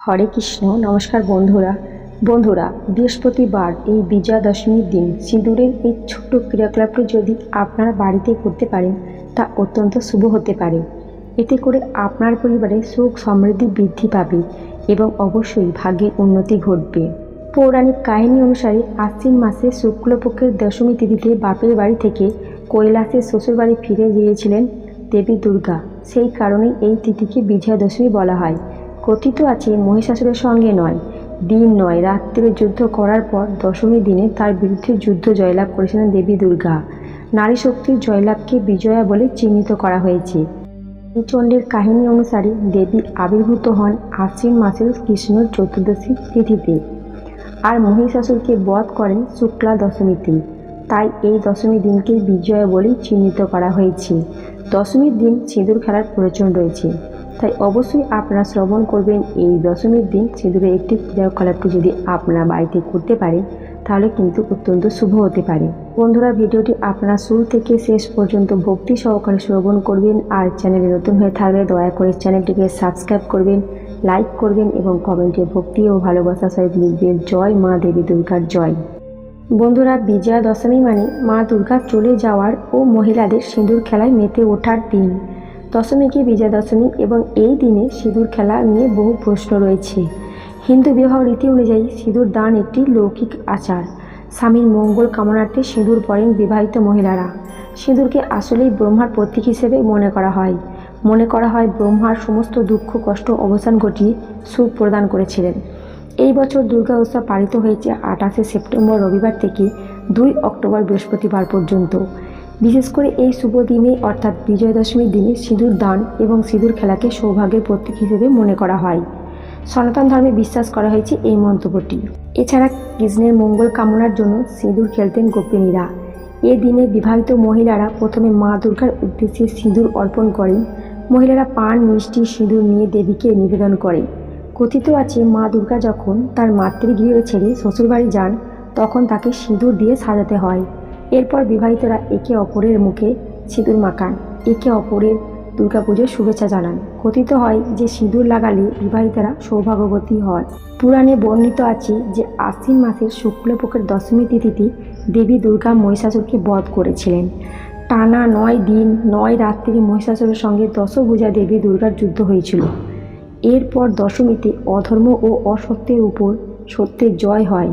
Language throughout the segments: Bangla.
হরে কৃষ্ণ, নমস্কার বন্ধুরা। বন্ধুরা, বৃহস্পতিবার এই বিজয়া দশমীর দিন সিঁদুরের এই ছোট্ট ক্রিয়াকলাপটি যদি আপনারা বাড়িতে করতে পারেন, তা অত্যন্ত শুভ হতে পারে। এতে করে আপনার পরিবারে সুখ সমৃদ্ধি বৃদ্ধি পাবে এবং অবশ্যই ভাগ্যের উন্নতি ঘটবে। পৌরাণিক কাহিনী অনুসারে আশ্বিন মাসে শুক্লপক্ষের দশমী তিথিতে বাপের বাড়ি থেকে কৈলাসের শ্বশুরবাড়ি ফিরে গিয়েছিলেন দেবী দুর্গা। সেই কারণেই এই তিথিকে বিজয়া দশমী বলা হয়। কথিত আছে, মহিষাসুরের সঙ্গে নয়। দিন নয়, রাত্রে যুদ্ধ করার পর দশমী দিনে তার বিরুদ্ধে যুদ্ধ জয়লাভ করেছিলেন দেবী দুর্গা। নারী শক্তির জয়লাভকে বিজয়া বলে চিহ্নিত করা হয়েছে। চণ্ডীর কাহিনী অনুসারে দেবী আবির্ভূত হন আশ্বিন মাসের কৃষ্ণর চতুর্দশী তিথিতে আর মহিষাসুরকে বধ করেন শুক্লা দশমীতে। তাই এই দশমী দিনকে বিজয়া বলেই চিহ্নিত করা হয়েছে। দশমীর দিন সিঁদুর খেলার প্রয়োজন রয়েছে। তাই অবশ্যই আপনারা শ্রবণ করবেন। এই দশমীর দিন সিঁদুরের একটি ক্রিয়াকলাপটি যদি আপনারা বাড়িতে করতে পারেন তাহলে কিন্তু অত্যন্ত শুভ হতে পারে। বন্ধুরা, ভিডিওটি আপনারা শুরু থেকে শেষ পর্যন্ত ভক্তি সহকারে শ্রবণ করবেন আর চ্যানেলে নতুন হয়ে থাকলে দয়া করে চ্যানেলটিকে সাবস্ক্রাইব করবেন, লাইক করবেন এবং কমেন্টে ভক্তি ও ভালোবাসা সহিত লিখবেন, জয় মা দেবী দুর্গার জয়। বন্ধুরা, বিজয়া দশমী মানে মা দুর্গা চলে যাওয়ার ও মহিলাদের সিঁদুর খেলায় মেতে ওঠার দিন। দশমীকে বিজয়া দশমী এবং এই দিনে সিঁদুর খেলা নিয়ে বহু প্রশ্ন রয়েছে। হিন্দু বিবাহ রীতি অনুযায়ী সিঁদুর দান একটি লৌকিক আচার। স্বামীর মঙ্গল কামনার্থে সিঁদুর পরেন বিবাহিত মহিলারা। সিঁদুরকে আসলেই ব্রহ্মার প্রতীক হিসেবে মনে করা হয়। মনে করা হয় ব্রহ্মার সমস্ত দুঃখ, কষ্ট, অবসান ঘটিয়ে সুখ প্রদান করেছিলেন। এই বছর দুর্গা উৎসব পালিত হয়েছে আঠাশে সেপ্টেম্বর রবিবার থেকে দুই অক্টোবর বৃহস্পতিবার পর্যন্ত। বিশেষ করে এই শুভ দিনে অর্থাৎ বিজয় দশমীর দিনে সিঁদুর দান এবং সিঁদুর খেলাকে সৌভাগ্যের প্রতীক হিসেবে মনে করা হয়। সনাতন ধর্মে বিশ্বাস করা হয়েছে এই মন্তব্যটি। এছাড়া কৃষ্ণের মঙ্গল কামনার জন্য সিঁদুর খেলতেন গোপিনীরা। এ দিনে বিবাহিত মহিলারা প্রথমে মা দুর্গার উদ্দেশ্যে সিঁদুর অর্পণ করেন। মহিলারা পান, মিষ্টি, সিঁদুর নিয়ে দেবীকে নিবেদন করে। কথিত আছে, মা দুর্গা যখন তার মাতৃগৃহ ছেড়ে শ্বশুরবাড়ি যান, তখন তাকে সিঁদুর দিয়ে সাজাতে হয়। এরপর বিবাহিতরা একে অপরের মুখে সিঁদুর মাখান। একে অপরের দুর্গাপুজোর শুভেচ্ছা জানান। কথিত হয় যে সিঁদুর লাগালে বিবাহিতারা সৌভাগ্যবতী হয় পুরাণে বর্ণিত আছে যে আশ্বিন মাসের শুক্লপক্ষের দশমী তিথিতে দেবী দুর্গা মহিষাসুরকে বধ করেছিলেন। টানা নয় দিন, নয় রাত্রি মহিষাসুরের সঙ্গে দশভুজা দেবী দুর্গার যুদ্ধ হয়েছিল। এরপর দশমীতে অধর্ম ও অসত্যের উপর সত্যের জয় হয়।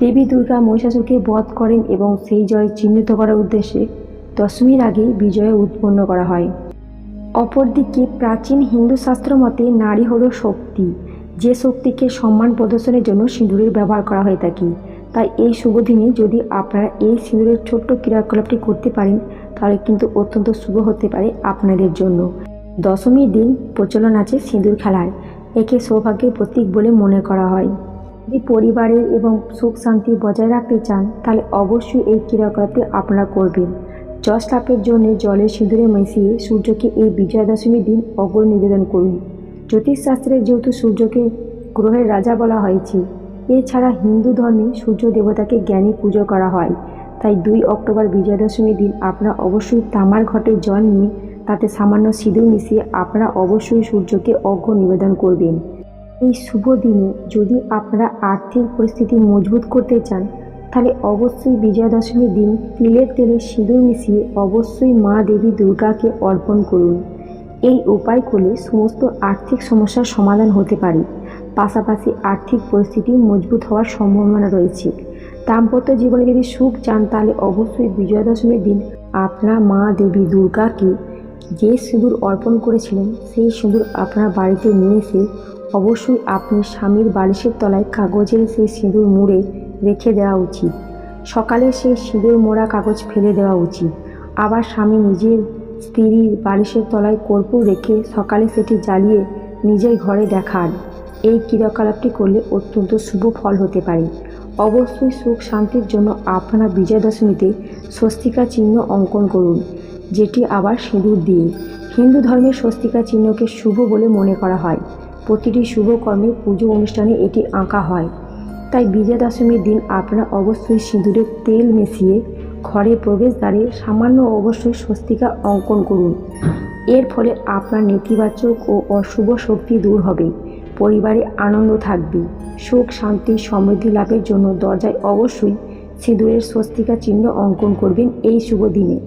দেবী দুর্গা মহিষাসুরকে বধ করেন এবং সেই জয় চিহ্নিত করার উদ্দেশ্যে দশমীর আগে বিজয় উৎপন্ন করা হয়। অপরদিকে প্রাচীন হিন্দু শাস্ত্র মতে নারী হল শক্তি। যে শক্তিকে সম্মান প্রদর্শনের জন্য সিঁদুরের ব্যবহার করা হয়ে থাকে। তাই এই শুভ দিনে যদি আপনারা এই সিঁদুরের ছোট্ট ক্রিয়াকলাপটি করতে পারেন, তাহলে কিন্তু অত্যন্ত শুভ হতে পারে আপনাদের জন্য। দশমীর দিন প্রচলন আছে সিঁদুর খেলার। একে সৌভাগ্যের প্রতীক বলে মনে করা হয়। যদি পরিবারের এবং সুখ শান্তি বজায় রাখতে চান, তাহলে অবশ্যই এই ক্রিয়াকলাপটি আপনারা করবেন। যশ লাভের জন্য জলের সিঁদুরে মিশিয়ে সূর্যকে এই বিজয়া দশমীর দিন অগ্র নিবেদন করুন। জ্যোতিষশাস্ত্রে যেহেতু সূর্যকে গ্রহের রাজা বলা হয়েছে, এছাড়া হিন্দু ধর্মে সূর্য দেবতাকে জ্ঞানী পুজো করা হয়। তাই দুই অক্টোবর বিজয়া দশমীর দিন আপনারা অবশ্যই তামার ঘটে জল নিয়ে তাতে সামান্য সিঁদুর মিশিয়ে আপনারা অবশ্যই সূর্যকে অগ্র নিবেদন করবেন। এই শুভ দিনে যদি আপনারা আর্থিক পরিস্থিতি মজবুত করতে চান, তাহলে অবশ্যই বিজয়া দশমীর দিন তিলের তেলে সিঁদুর মিশিয়ে অবশ্যই মা দেবী দুর্গাকে অর্পণ করুন। এই উপায় করলে সমস্ত আর্থিক সমস্যার সমাধান হতে পারে। পাশাপাশি আর্থিক পরিস্থিতি মজবুত হওয়ার সম্ভাবনা রয়েছে। দাম্পত্য জীবনে যদি সুখ চান, তাহলে অবশ্যই বিজয়া দশমীর দিন আপনার মা দেবী দুর্গাকে যে সিঁদুর অর্পণ করেছিলেন, সেই সিঁদুর আপনার বাড়িতে নিয়ে এসে অবশ্যই আপনি স্বামীর বালিশের তলায় কাগজের সেই সিঁদুর মুড়ে রেখে দেওয়া উচিত। সকালে সেই সিঁদুর মোড়া কাগজ ফেলে দেওয়া উচিত। আবার স্বামী নিজের স্ত্রীর বালিশের তলায় কর্পূর রেখে সকালে সেটি জ্বালিয়ে নিজের ঘরে দেখান। এই ক্রিয়াকলাপটি করলে অত্যন্ত শুভ ফল হতে পারে। অবশ্যই সুখ শান্তির জন্য আপনারা বিজয়া দশমীতে স্বস্তিকা চিহ্ন অঙ্কন করুন, যেটি আবার সিঁদুর দিয়ে। হিন্দু ধর্মের স্বস্তিকা চিহ্নকে শুভ বলে মনে করা হয়। প্রতিটি শুভ কর্মে পুজো অনুষ্ঠানে এটি আঁকা হয়। তাই বিজয়া দশমীর দিন আপনারা অবশ্যই সিঁদুরের তেল মিশিয়ে ঘরে প্রবেশদ্বারে সামান্য অবশ্যই স্বস্তিকা অঙ্কন করুন। এর ফলে আপনার নেতিবাচক ও অশুভ শক্তি দূর হবে। পরিবারে আনন্দ থাকবে। সুখ, শান্তি, সমৃদ্ধি লাভের জন্য দরজায় অবশ্যই সিঁদুরের স্বস্তিকা চিহ্ন অঙ্কন করবেন এই শুভ দিনে।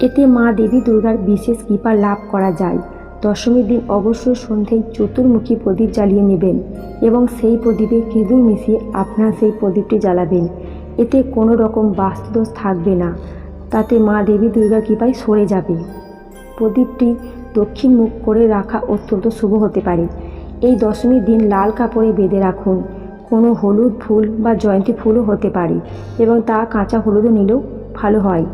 এতে মা দেবী দুর্গার বিশেষ কৃপা লাভ করা যায়। দশমীর দিন অবশ্যই সন্ধ্যায় চতুর্মুখী প্রদীপ জ্বালিয়ে নেবেন এবং সেই প্রদীপে সিঁদুর মিশিয়ে আপনার সেই প্রদীপটি জ্বালাবেন। এতে কোনো রকম বাস্তুদোষ থাকবে না। তাতে মা দেবী দুর্গা কৃপায় সরে যাবে। প্রদীপটি দক্ষিণ মুখ করে রাখা অত্যন্ত শুভ হতে পারে। এই দশমীর দিন লাল কাপড়ে বেঁধে রাখুন। কোনো হলুদ ফুল বা জয়ন্তী ফুলও হতে পারে এবং তা কাঁচা হলুদও নিলেও ভালো হয়।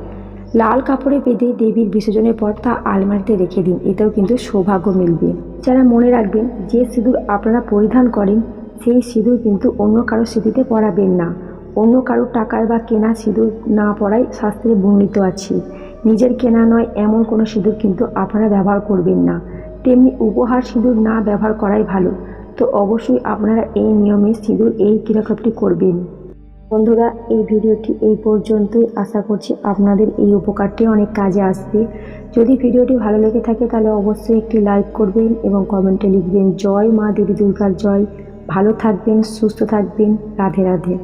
লাল কাপড়ে বেঁধে দেবীর বিসর্জনের পর তা আলমারিতে রেখে দিন, এতেও কিন্তু সৌভাগ্য মিলবে। যারা মনে রাখবেন যে সিঁদুর আপনারা পরিধান করেন, সেই সিঁদুর কিন্তু অন্য কারও স্মৃতিতে পরাবেন না। অন্য কারও টাকায় বা কেনা সিঁদুর না পরাই শাস্ত্রে বর্ণিত আছে। নিজের কেনা নয়, এমন কোনো সিঁদুর কিন্তু আপনারা ব্যবহার করবেন না। তেমনি উপহার সিঁদুর না ব্যবহার করাই ভালো। তো অবশ্যই আপনারা এই নিয়মে সিঁদুর এই ক্রিয়াকলাপটি করবেন। বন্ধুরা, এই ভিডিওটি এই পর্যন্তই। আশা করছি আপনাদের এই উপকারটি অনেক কাজে আসবে। যদি ভিডিওটি ভালো লেগে থাকে, তাহলে অবশ্যই একটি লাইক করবেন এবং কমেন্টে লিখবেন, জয় মা দেবী দুর্গার জয়। ভালো থাকবেন, সুস্থ থাকবেন। রাধে রাধে।